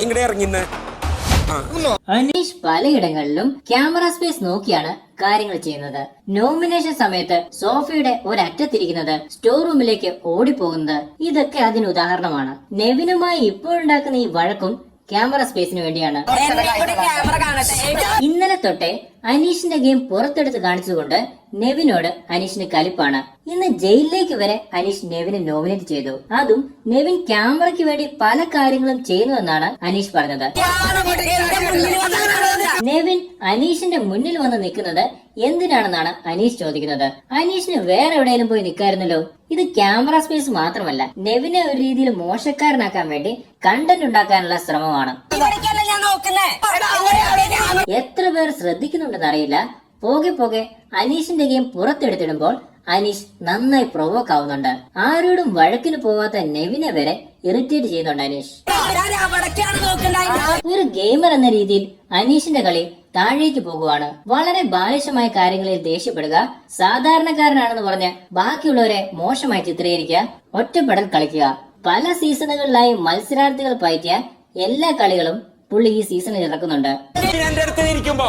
ഇങ്ങടെ ഇറങ്ങിന്ന്. അനീഷ് പലയിടങ്ങളിലും camera space നോക്കിയാണ് കാര്യങ്ങൾ ചെയ്യുന്നത്. നോമിനേഷൻ സമയത്ത് സോഫയുടെ ഒരറ്റത്തിരിക്കുന്നത് സ്റ്റോർ റൂമിലേക്ക് ഓടിപ്പോകുന്നത്. ഇതൊക്കെ അതിന് ഉദാഹരണമാണ്. നെവിനുമായി ഇപ്പോഴുണ്ടാക്കുന്ന ഈ വഴക്കും ക്യാമറ സ്പേസിന് വേണ്ടിയാണ്. ഇന്നലെ തൊട്ടേ അനീഷിന്റെ ഗെയിം പുറത്തെടുത്ത് കാണിച്ചുകൊണ്ട് നെവിനോട് അനീഷിന് കലിപ്പാണ്. ഇന്ന് ജയിലിലേക്ക് വരെ അനീഷ് നെവിനെ നോമിനേറ്റ് ചെയ്തു. അതും നെവിൻ ക്യാമറയ്ക്ക് വേണ്ടി പല കാര്യങ്ങളും ചെയ്യുന്നുവെന്നാണ് അനീഷ് പറഞ്ഞത്. നെവിൻ അനീഷിന്റെ മുന്നിൽ വന്ന് നിൽക്കുന്നത് എന്തിനാണെന്നാണ് അനീഷ് ചോദിക്കുന്നത്. അനീഷിന് വേറെ എവിടെയെങ്കിലും പോയി നിൽക്കായിരുന്നല്ലോ. ഇത് ക്യാമറ സ്പേസ് മാത്രമല്ല നെവിനെ ഒരു രീതിയിൽ മോശക്കാരനാക്കാൻ വേണ്ടി കണ്ടന്റ് ഉണ്ടാക്കാനുള്ള ശ്രമമാണ്. എത്ര പേർ ശ്രദ്ധിക്കുന്നുണ്ടെന്ന് അറിയില്ല. പോകെ പോകെ അനീഷിന്റെ ഗെയിം പുറത്തെടുത്തിടുമ്പോൾ അനീഷ് നന്നായി പ്രൊവോക്ക് ആവുന്നുണ്ട്. ആരോടും വഴക്കിന് പോവാത്ത നെവിനെ വരെ ഇറിറ്റേറ്റ് ചെയ്യുന്നുണ്ട് അനീഷ്. ഒരു ഗെയിമർ എന്ന രീതിയിൽ അനീഷിന്റെ കളി താഴേക്ക് പോകുവാണ്. വളരെ ബാലിശമായ കാര്യങ്ങളിൽ ദേഷ്യപ്പെടുക സാധാരണക്കാരനാണെന്ന് പറഞ്ഞ് ബാക്കിയുള്ളവരെ മോശമായി ചിത്രീകരിക്കുക ഒറ്റപ്പെടൽ കളിക്കുക. പല സീസണുകളിലായി മത്സരാർത്ഥികൾ പയറ്റിയ എല്ലാ കളികളും പുള്ളി ഈ സീസണിൽ ഇറക്കുന്നുണ്ട് എന്റെ അടുത്ത് ഇരിക്കുമ്പോ